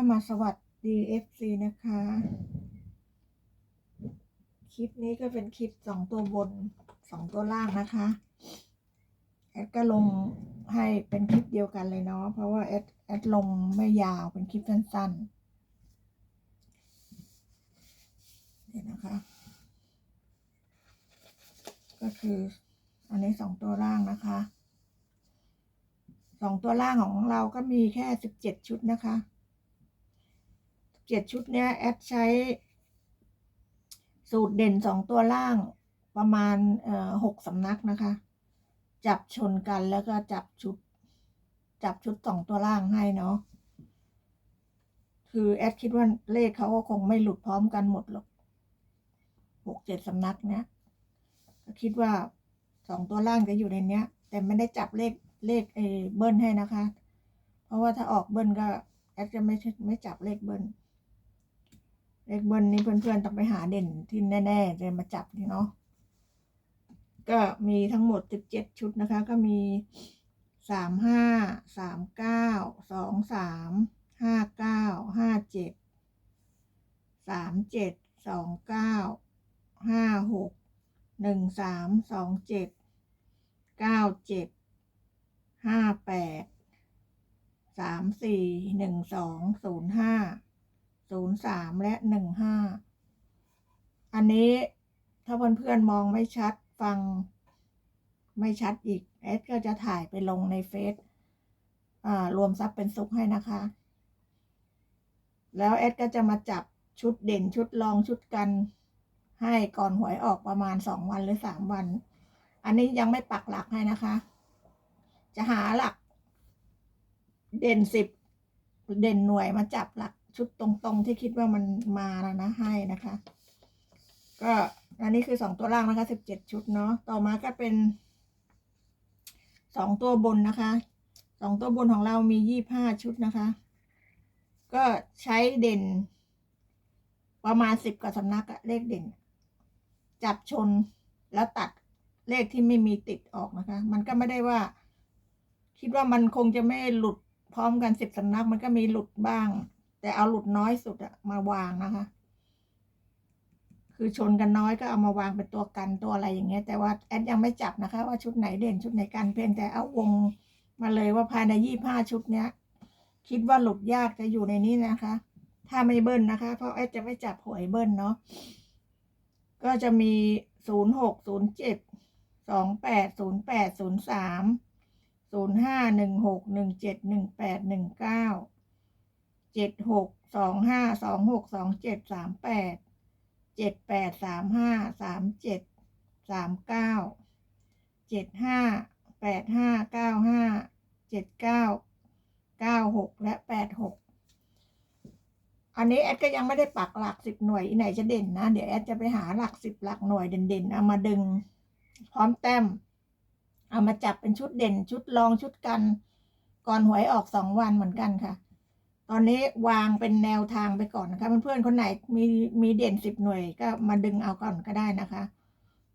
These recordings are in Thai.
ก็มาสวัสดี FC นะคะ คลิปนี้ก็เป็นคลิปสองตัวบนสองตัวล่างนะคะแอดก็ลงให้เป็นคลิปเดียวกันเลยเนาะเพราะว่าแอดแอดลงไม่ยาวเป็นคลิปสั้นๆเดี๋ยวนะคะ ก็คืออันนี้สองตัวล่างนะคะสองตัวล่างของเราก็มีแค่สิบเจ็ดชุดนะคะ เจ็ดชุดเนี้ยแอดใช้ สูตรเด่นสองตัวล่างประมาณหกสำนักนะคะ จับชนกันแล้วก็จับชุด จับชุดสองตัวล่างให้เนาะคือแอดคิดว่าเลขเขาก็คงไม่หลุดพร้อมกันหมดหรอกหกเจ็ดสำนักเนี้ยก็คิดว่าสองตัวล่างจะอยู่ในเนี้ย แต่ไม่ได้จับเลขเลขเออเบิ้ลให้นะคะ เพราะว่าถ้าออกเบิ้ลก็แอดจะไม่ไม่จับเลขเบิ้ล เลขเบิ้ลนี้เพื่อนๆต้องไปหาเด่นที่แน่ๆเลยมาจับนี่เนาะก็มีทั้งหมดสิบเจ็ดชุดนะคะ ก็มีสามห้าสามเก้าสองสามห้าเก้าห้าเจ็ดสามเจ็ดสองเก้าห้าหกหนึ่งสามสองเจ็ดเก้าเจ็ดห้าแปดสามสี่หนึ่งสองศูนย์ห้า ศูนย์สามและหนึ่งห้าอันนี้ถ้าเพื่อนๆมองไม่ชัดฟังไม่ชัดอีกแอดก็จะถ่ายไปลงในเฟซรวมซับเป็นซุกให้นะคะ แล้วแอดก็จะมาจับชุดเด่นชุดรองชุดกัน ให้ก่อนหวยออกประมาณสองวันหรือสามวัน อันนี้ยังไม่ปักหลักให้นะคะ จะหาหลัก เด่นสิบเด่นหน่วยมาจับหลัก ชุดตรงๆที่คิดว่ามันมาแล้วนะให้นะคะ ก็อันนี้คือสองตัวล่างนะคะสิบเจ็ดชุดเนาะต่อมาก็เป็นสองตัวบนนะคะสองตัวบนของเรามียี่ห้าชุดนะคะ ก็ใช้เด่น ประมาณสิบกว่าสำนักเลขเด่น จับชนแล้วตัดเลขที่ไม่มีติดออกนะคะ มันก็ไม่ได้ว่า คิดว่ามันคงจะไม่หลุดพร้อมกันสิบสำนัก มันก็มีหลุดบ้าง แต่เอาหลุดน้อยสุดอะมาวางนะคะ คือชนกันน้อยก็เอามาวางเป็นตัวกันตัวอะไรอย่างเงี้ย แต่ว่าแอดยังไม่จับนะคะ ว่าชุดไหนเด่นชุดไหนกันเพียงแต่เอาวงมาเลยว่าภายในยี่ห้าชุดเนี้ย คิดว่าหลุดยากจะอยู่ในนี้นะคะ ถ้าไม่เบิ้ลนะคะ เพราะแอดจะไม่จับหวยเบิ้ลเนาะก็จะมีศูนย์หกศูนย์เจ็ดสองแปดศูนย์แปดศูนย์สามศูนย์ห้าหนึ่งหกหนึ่งเจ็ดหนึ่งแปดหนึ่งเก้า เจ็ดหกสองห้าสองหกสองเจ็ดสามแปดเจ็ดแปดสามห้าสามเจ็ดสามเก้าเจ็ดห้าแปดห้าเก้าห้าเจ็ดเก้าเก้าหกและแปดหกอันนี้แอดก็ยังไม่ได้ปักหลักสิบหน่วยอีไหนจะเด่นนะ เดี๋ยวแอดจะไปหาหลักสิบหลักหน่วยเด่นๆเอามาดึง พร้อมแต้ม เอามาจับเป็นชุดเด่นชุดรองชุดกัน ก่อนหวยออกสองวันเหมือนกันค่ะ ตอนนี้วางเป็นแนวทางไปก่อนนะคะเพื่อนๆคนไหนมีมีเด่นสิบหน่วยก็มาดึงเอาก่อนก็ได้นะคะ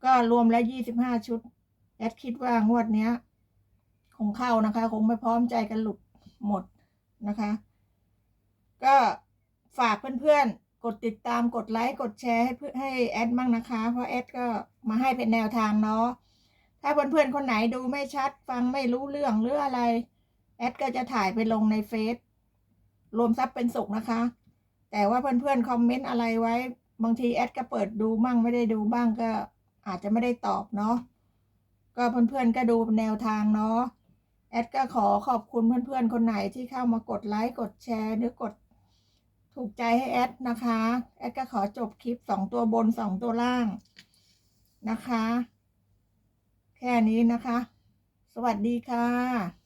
ก็รวมแล้วยี่สิบห้าชุดแอดคิดว่างวดเนี้ย คงเข้านะคะ คงไม่พร้อมใจกันหลุดหมดนะคะ ก็ฝากเพื่อนๆ กดติดตามกดไลค์กดแชร์ให้เพื่อให้แอดมั่งนะคะ เพราะแอดก็มาให้เป็นแนวทางเนาะถ้าเพื่อนๆคนไหนดูไม่ชัดฟังไม่รู้เรื่องหรืออะไร แอดก็จะถ่ายไปลงในเฟซ รวมซับเป็นสุขนะคะ แต่ว่าเพื่อนๆคอมเมนต์อะไรไว้ บางทีแอดก็เปิดดูมั่งไม่ได้ดูบ้างก็อาจจะไม่ได้ตอบเนาะก็เพื่อนๆก็ดูแนวทางเนาะแอดก็ขอขอบคุณเพื่อนๆ คนไหนที่เข้ามากดไลค์กดแชร์หรือกดถูกใจให้แอดนะคะ แอดก็ขอจบคลิปสองตัวบนสองตัวล่างนะคะ แค่นี้นะคะ สวัสดีค่ะ